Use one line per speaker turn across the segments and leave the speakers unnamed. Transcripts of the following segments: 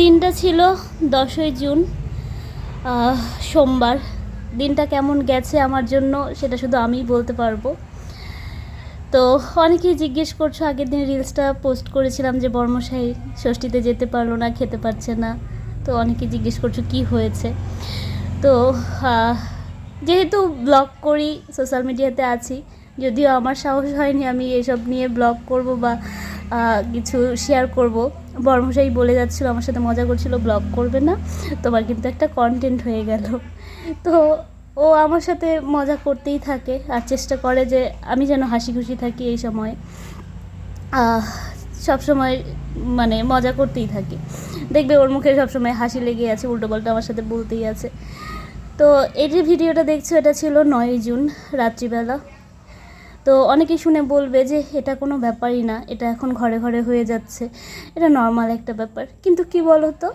দিনটা ছিল দশই জুন সোমবার। দিনটা কেমন গেছে আমার জন্য সেটা শুধু আমিই বলতে পারব। তো অনেকেই জিজ্ঞেস করছ, আগের দিন রিলসটা পোস্ট করেছিলাম যে বর্মশাই ষষ্ঠীতে যেতে পারল না, খেতে পারছে না। তো অনেকেই জিজ্ঞেস করছ, কি হয়েছে? তো যেহেতু ব্লগ করি, সোশ্যাল মিডিয়াতে আছি, যদিও আমার সাহস হয়নি আমি এসব নিয়ে ব্লগ করব বা কিছু শেয়ার করব। বর্মশাই বলে যাচ্ছিল, আমার সাথে মজা করছিল ব্লগ করবে না। তোমার কিন্তু একটা কন্টেন্ট হয়ে গেল। তো ও আমার সাথে মজা করতেই থাকে আর চেষ্টা করে যে আমি যেন হাসি খুশি থাকি এই সময়। সব সময় মানে মজা করতেই থাকি। দেখবে ওর মুখে সবসময় হাসি লেগে আছে উল্টো পাল্টা আমার সাথে বলতেই আছে। তো এই যে ভিডিওটা দেখছ, এটা ছিল নয়ই জুন, রাত্রিবেলা। তো অনেকেই শুনে বলবে যে এটা কোনো ব্যাপারই না, এটা এখন ঘরে ঘরে হয়ে যাচ্ছে, এটা নর্মাল একটা ব্যাপার। কিন্তু কি বলো তো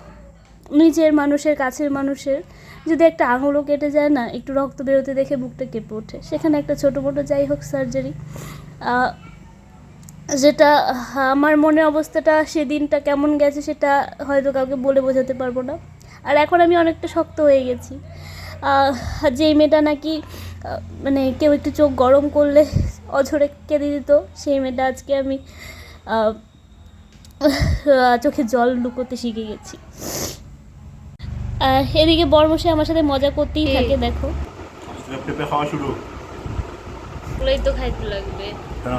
নিজের মানুষের, কাছের মানুষের যদি একটা আঙুলও কেটে যায় না, একটু রক্ত বেরোতে দেখে বুকটা কেঁপে ওঠে। সেখানে একটা ছোটো মোটো যাই হোক সার্জারি যেটা, আমার মনে অবস্থাটা সেদিনটা কেমন গেছে সেটা হয়তো কাউকে বলে বোঝাতে পারব না। আর এখন আমি অনেকটা শক্ত হয়ে গেছি। যেই মেয়েটা নাকি মানে কেউ একটু চোখ গরম করলে অঝরে কেঁদে দিত। সেই মেয়েটা আজকে আমি চোখে জল লুকোতে শিখে গেছি। এদিকে বর্মশাই আমার সাথে মজা করতেই থাকে দেখো।
পেঁপে খাওয়া শুরু।
ওগুলোই তো খাইতে লাগবে।
কেন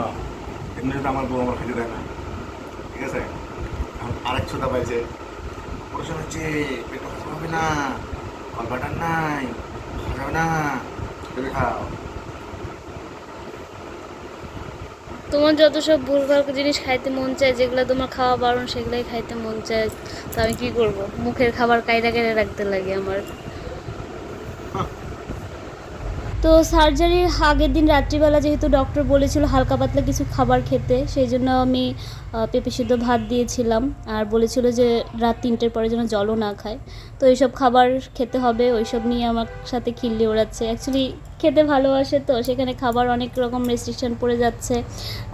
এমনি আমার বউ আমার খেতে দেয় না। ঠিক আছে? আরেক ছোটা পাইছে। প্রশ্ন হচ্ছে পেটে হবে না কলবাটার নাই খাওয়া যাবে না। পেঁপে খাও।
তোমার যত সব ভুলভাল জিনিস খাইতে মন চায়, যেগুলো তোমার খাওয়া বারণ, সেগুলোই খাইতে মন চায়, তো আমি কি করব? মুখের খাবার কায়দা কেড়ে রাখতে লাগে আমার। তো সার্জারির আগের দিন রাত্রিবেলা যেহেতু ডক্টর বলেছিল হালকা পাতলা কিছু খাবার খেতে, সেই জন্য আমি পেঁপে সিদ্ধ ভাত দিয়েছিলাম আর বলেছিল যে রাত তিনটের পরে যেন জলও না খায়। তো এইসব খাবার খেতে হবে, ওইসব নিয়ে আমার সাথে খিল্লি ওড়াচ্ছে। অ্যাকচুয়ালি খেতে ভালোবাসে তো, সেখানে খাবার অনেক রকম রেস্ট্রিকশন পড়ে যাচ্ছে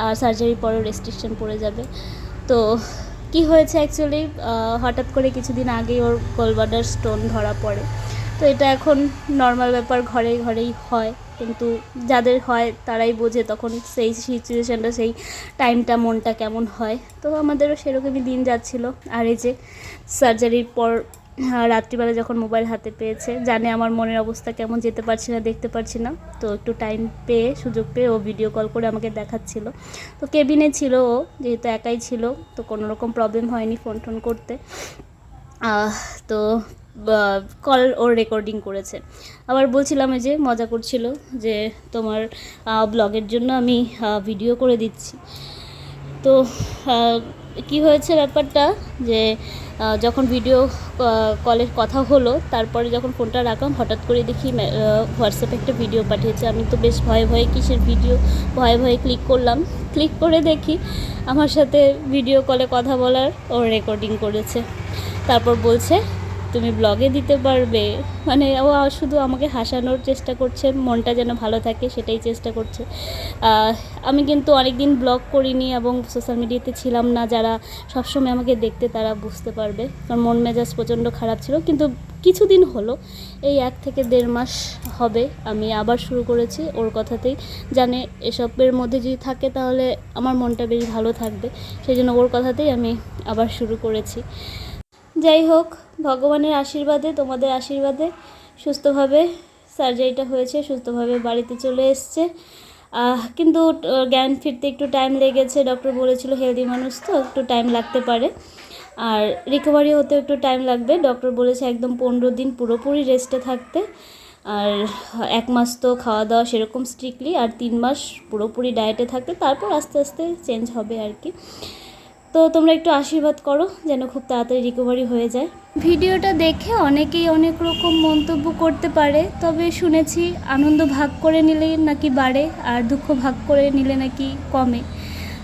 আর সার্জারির পরেও রেস্ট্রিকশন পড়ে যাবে। তো কি হয়েছে অ্যাকচুয়ালি হঠাৎ করে কিছুদিন আগেই ওর গোলবাডার স্টোন ধরা পড়ে। তো এটা এখন নর্মাল ব্যাপার ঘরে ঘরেই হয়। কিন্তু যাদের হয়, তারাই বোঝে তখন সেই সিচুয়েশানটা সেই টাইমটা মনটা কেমন হয়। তো আমাদেরও সেরকমই দিন যাচ্ছিল। আর এই যে সার্জারির পর রাত্রিবেলা যখন মোবাইল হাতে পেয়েছে, জানে আমার মনের অবস্থা কেমন, যেতে পারছি না, দেখতে পারছি না। তো একটু টাইম পেয়ে, সুযোগ পেয়ে ও ভিডিও কল করে আমাকে দেখাচ্ছিল। তো কেবিনে ছিল ও, যেহেতু একাই ছিল, তো কোনো রকম প্রবলেম হয়নি ফোন টোন করতে তো কল ওর রেকর্ডিং করেছে। আবার বলছিলাম যে, মজা করছিল যে তোমার ব্লগের জন্য আমি ভিডিও করে দিচ্ছি। তো কি হয়েছে ব্যাপারটা? যে যখন ভিডিও কলের কথা হলো, তারপরে যখন ফোনটা রাখলাম, হঠাৎ করে দেখি হোয়াটসঅ্যাপে একটা ভিডিও পাঠিয়েছে। আমি তো বেশ ভয়ে ভয়ে কিসের ভিডিও ভয়ে ভয়ে ক্লিক করলাম। ক্লিক করে দেখি, আমার সাথে ভিডিও কলে কথা বলার, ও রেকর্ডিং করেছে। তারপর বলছে তুমি ব্লগে দিতে পারবে। মানে ও শুধু আমাকে হাসানোর চেষ্টা করছে, মনটা যেন ভালো থাকে সেটাই চেষ্টা করছে। আমি কিন্তু অনেক দিন ব্লগ করিনি এবং সোশ্যাল মিডিয়াতে ছিলাম না, যারা সবসময় আমাকে দেখতে তারা বুঝতে পারবে। কারণ মন মেজাজ প্রচণ্ড খারাপ ছিল, কিন্তু কিছুদিন হলো, এই এক থেকে দেড় মাস হবে, আমি আবার শুরু করেছি ওর কথাতেই। জানে এসবের মধ্যে যদি থাকে তাহলে আমার মনটা বেশ ভালো থাকবে, সেই জন্য ওর কথাতেই আমি আবার শুরু করেছি। যাই হোক, ভগবানের আশীর্বাদে, তোমাদের আশীর্বাদে সুস্থভাবে সার্জারিটা হয়েছে, সুস্থভাবে বাড়িতে চলে এসছে। কিন্তু জ্ঞান ফিরতে একটু টাইম লেগেছে ডক্টর বলেছিল হেলদি মানুষ তো, একটু টাইম লাগতে পারে। আর রিকভারি হতে একটু টাইম লাগবে ডক্টর বলেছে একদম পনেরো দিন পুরোপুরি রেস্টে থাকতে। আর এক মাস তো খাওয়া দাওয়া সেরকম স্ট্রিক্টলি আর তিন মাস পুরোপুরি ডায়েটে থাকতে তারপর আস্তে আস্তে চেঞ্জ হবে আর কি। তো তোমরা একটু আশীর্বাদ করো যেন খুব তাড়াতাড়ি রিকভারি হয়ে যায়। ভিডিওটা দেখে অনেকেই অনেক রকম মন্তব্য করতে পারে, তবে শুনেছি আনন্দ ভাগ করে নিলে নাকি বাড়ে আর দুঃখ ভাগ করে নিলে নাকি কমে।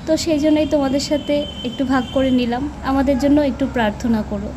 তো সেই জন্যই তোমাদের সাথে একটু ভাগ করে নিলাম। আমাদের জন্য একটু প্রার্থনা করো।